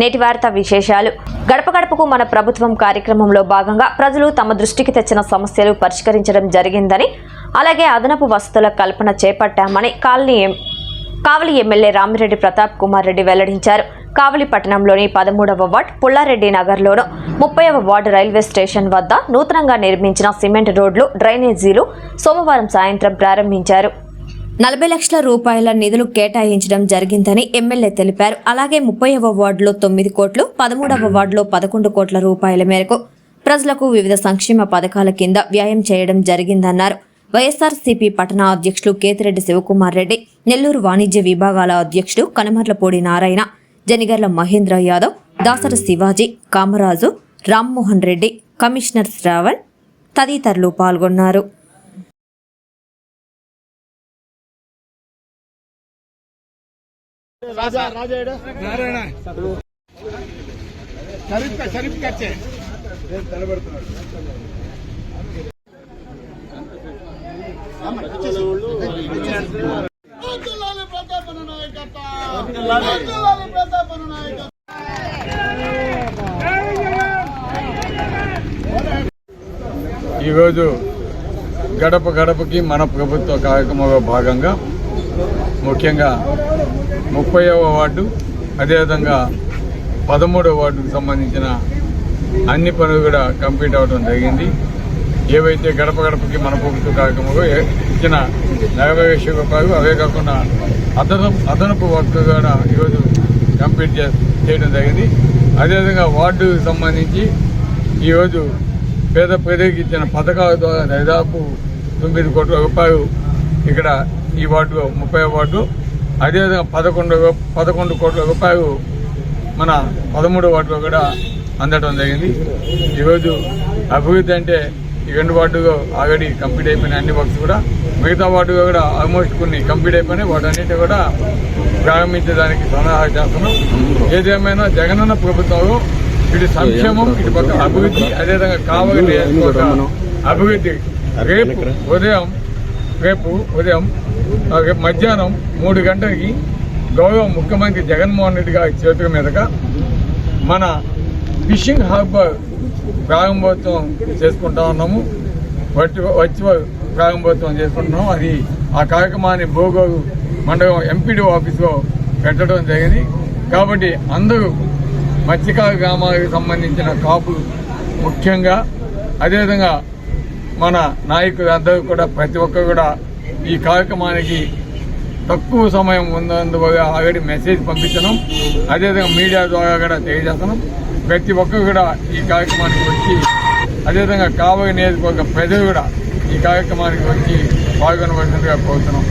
నేటి వార్త విశేషాలు. గడప గడపకు మన ప్రభుత్వం కార్యక్రమంలో భాగంగా ప్రజలు తమ దృష్టికి తెచ్చిన సమస్యలు పరిష్కరించడం జరిగిందని అలాగే అదనపు వసతుల కల్పన చేపట్టామని కాలనీ ఎం కావలి ఎమ్మెల్యే రామిరెడ్డి ప్రతాప్ కుమార్ రెడ్డి వెల్లడించారు. కావలి పట్టణంలోని పదమూడవ వార్డ్ పుల్లారెడ్డి నగర్లోను ముప్పైవ వార్డు రైల్వే స్టేషన్ వద్ద నూతనంగా నిర్మించిన సిమెంట్ రోడ్లు డ్రైనేజీలు సోమవారం సాయంత్రం ప్రారంభించారు. నలభై లక్షల రూపాయల నిధులు కేటాయించడం జరిగిందని ఎమ్మెల్యే తెలిపారు. అలాగే ముప్పైవ వార్డులో తొమ్మిది కోట్లు పదమూడవ వార్డులో పదకొండు కోట్ల రూపాయల మేరకు ప్రజలకు వివిధ సంక్షేమ పథకాల కింద వ్యయం చేయడం జరిగిందన్నారు. వైఎస్ఆర్సీపీ పట్టణ అధ్యక్షులు కేతిరెడ్డి శివకుమార్ రెడ్డి నెల్లూరు వాణిజ్య విభాగాల అధ్యక్షుడు కనమర్లపూడి నారాయణ జనిగర్ల మహేంద్ర యాదవ్ దాసర శివాజీ కామరాజు రామ్మోహన్ రెడ్డి కమిషనర్ శ్రావణ్ తదితరులు పాల్గొన్నారు. రాజా రాజా ఏడు? నారాయణ. షరీఫ్ కా షరీఫ్ కచ్చే ప్రతాపన నాయకత్వం. ప్రతాపన నాయకత్వం. ఈరోజు గడప గడపకి మన ప్రభుత్వ కార్యక్రమంలో భాగంగా ముఖ్యంగా ముప్పైవ వార్డు అదేవిధంగా పదమూడవ వార్డుకు సంబంధించిన అన్ని పనులు కూడా కంప్లీట్ అవ్వడం జరిగింది. ఏవైతే గడప గడపకి మన ప్రభుత్వ కార్యక్రమంలో ఇచ్చిన నలభై రూపాయలు అవే కాకుండా అదనపు అదనపు వర్క్ కూడా ఈరోజు కంప్లీట్ చేయడం జరిగింది. అదేవిధంగా వార్డుకు సంబంధించి ఈరోజు పేద ప్రజలకు ఇచ్చిన పథకాల ద్వారా దాదాపు తొమ్మిది కోట్ల రూపాయలు ఇక్కడ ఈ వార్డులో ముప్పై వార్డు అదేవిధంగా పదకొండు పదకొండు కోట్ల రూపాయలు మన పదమూడు వార్డులో కూడా అందడం జరిగింది. ఈరోజు అభివృద్ధి అంటే ఈ రెండు వార్డులో ఆల్రెడీ కంప్లీట్ అయిపోయిన అన్ని వర్క్స్ కూడా మిగతా వార్డులో కూడా ఆల్మోస్ట్ కొన్ని కంప్లీట్ అయిపోయినాయి. వాటన్నిటి కూడా ప్రారంభించడానికి సన్నాహాలు చేస్తున్నాం. ఏదేమైనా జగనన్న ప్రభుత్వంలో ఇటు సంక్షేమం ఇటు పక్క అభివృద్ధి అదేవిధంగా కావాలి అభివృద్ధి. రేపు ఉదయం రేపు ఉదయం మధ్యాహ్నం మూడు గంటలకి గౌరవ ముఖ్యమంత్రి జగన్మోహన్ రెడ్డి గారి చేతుల మీదుగా మన ఫిషింగ్ హార్బర్ ప్రారంభోత్సవం చేసుకుంటా ఉన్నాము. వచ్చి వచ్చి ప్రారంభోత్సవం చేసుకుంటున్నాం అది ఆ కార్యక్రమాన్ని భోగోలు మండలం ఎంపీడీ ఆఫీస్లో పెట్టడం జరిగింది. కాబట్టి అందరూ మత్స్యకార గ్రామాలకు సంబంధించిన కాపులు ముఖ్యంగా అదేవిధంగా మన నాయకులు అందరూ కూడా ప్రతి ఒక్కరు కూడా ఈ కార్యక్రమానికి తక్కువ సమయం ఉన్నందువల్ల ఆల్రెడీ మెసేజ్ పంపించడం అదేవిధంగా మీడియా ద్వారా కూడా తెలియజేస్తున్నాం ప్రతి ఒక్కరు కూడా ఈ కార్యక్రమానికి వచ్చి అదేవిధంగా కావలి నియోజకవర్గ ప్రజలు కూడా ఈ కార్యక్రమానికి వచ్చి పాల్గొనవలసిందిగా కోరుతున్నాం.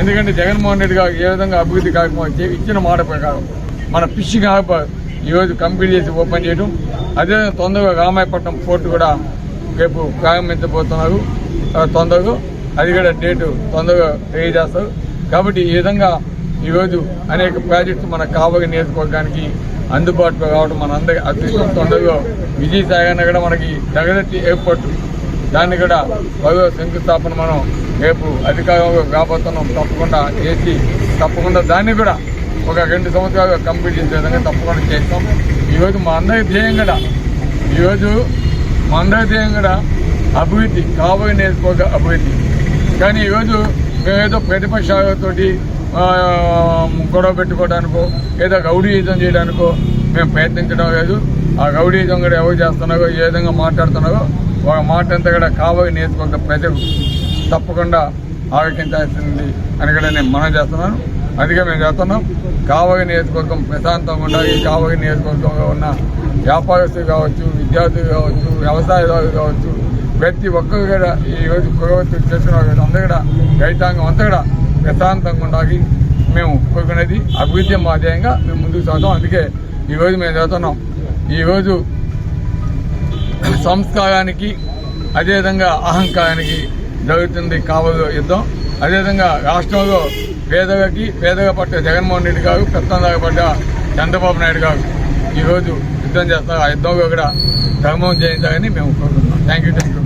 ఎందుకంటే జగన్మోహన్ రెడ్డి గారు ఏ విధంగా అభివృద్ధి కార్యక్రమం చే- ఇచ్చిన మాట ప్రకారం మన ఫిషింగ్ హార్బర్ ఈరోజు కంప్లీట్ చేసి ఓపెన్ చేయడం. అదేవిధంగా తొందరగా రామాయపట్నం పోర్టు కూడా రేపు ప్రారంభించబోతున్నారు. తొందరగా అది కూడా డేటు తొందరగా తెలియజేస్తారు కాబట్టి ఈ విధంగా ఈరోజు అనేక ప్రాజెక్టులు మన కావలి నియోజకవర్గానికి అందుబాటులో కావడం మన అందరి అదృష్టం. తొందరగా విజయసాగర్ కూడా మనకి జగదత్తి ఎయిర్పోర్ట్ దాన్ని కూడా భవ్య శంకుస్థాపన మనం రేపు అధికారంలో రాబోతున్నాం. తప్పకుండా చేసి తప్పకుండా దాన్ని కూడా ఒక రెండు సంవత్సరాలు కంప్లీట్ చేసే విధంగా తప్పకుండా చేస్తాం. ఈరోజు మా అందరి ధ్యేయం కూడా ఈరోజు మా అందరి ధ్యేయం కూడా అభివృద్ధి కాబోయే నేర్చుకోక అభివృద్ధి. కానీ ఈరోజు మేమేదో ప్రతిపక్షాలతోటి ఆ, గొడవ పెట్టుకోవడానికో ఏదో గౌడీయుతం చేయడానికో మేము ప్రయత్నించడం లేదు. ఆ గౌడీయుతం కూడా ఎవరు చేస్తున్నారో ఏ విధంగా మాట్లాడుతున్నారో ఒక మాట అంతా కూడా కాబోయే నేర్చుకుంటే ప్రజలు తప్పకుండా ఆలోచించాల్సింది అని కూడా నేను మనం చేస్తున్నాను. అందుకే మేము చేస్తున్నాం. కావలి నియోజకవర్గం ప్రశాంతంగా ఉండాలి. కావలి నియోజకవర్గంలో ఉన్న వ్యాపారస్తులు కావచ్చు విద్యార్థులు కావచ్చు వ్యవసాయదారులు కావచ్చు ప్రతి ఒక్కరు కూడా ఈ రోజు పురోగతి చేస్తున్న వాళ్ళు అందరూ కూడా రైతాంగం అంతా కూడా ప్రశాంతంగా ఉండాలి. మేము కోరుకునేది అభివృద్ధి మాధ్యంగా మేము ముందుకు సాగుతాం. అందుకే ఈరోజు మేము చదువుతున్నాం ఈరోజు సంస్కారానికి అదేవిధంగా అహంకారానికి జరుగుతుంది కావలో యుద్ధం. అదేవిధంగా రాష్ట్రంలో పేదలకి పేదగా పట్ట జగన్మోహన్ రెడ్డి గారు పెత్తందాగా పడ్డ చంద్రబాబు నాయుడు గారు ఈరోజు యుద్ధం చేస్తారు. ఆ యుద్ధంలో కూడా ధర్మం చేయించాలని మేము కోరుకుంటున్నాం. Thank you thank you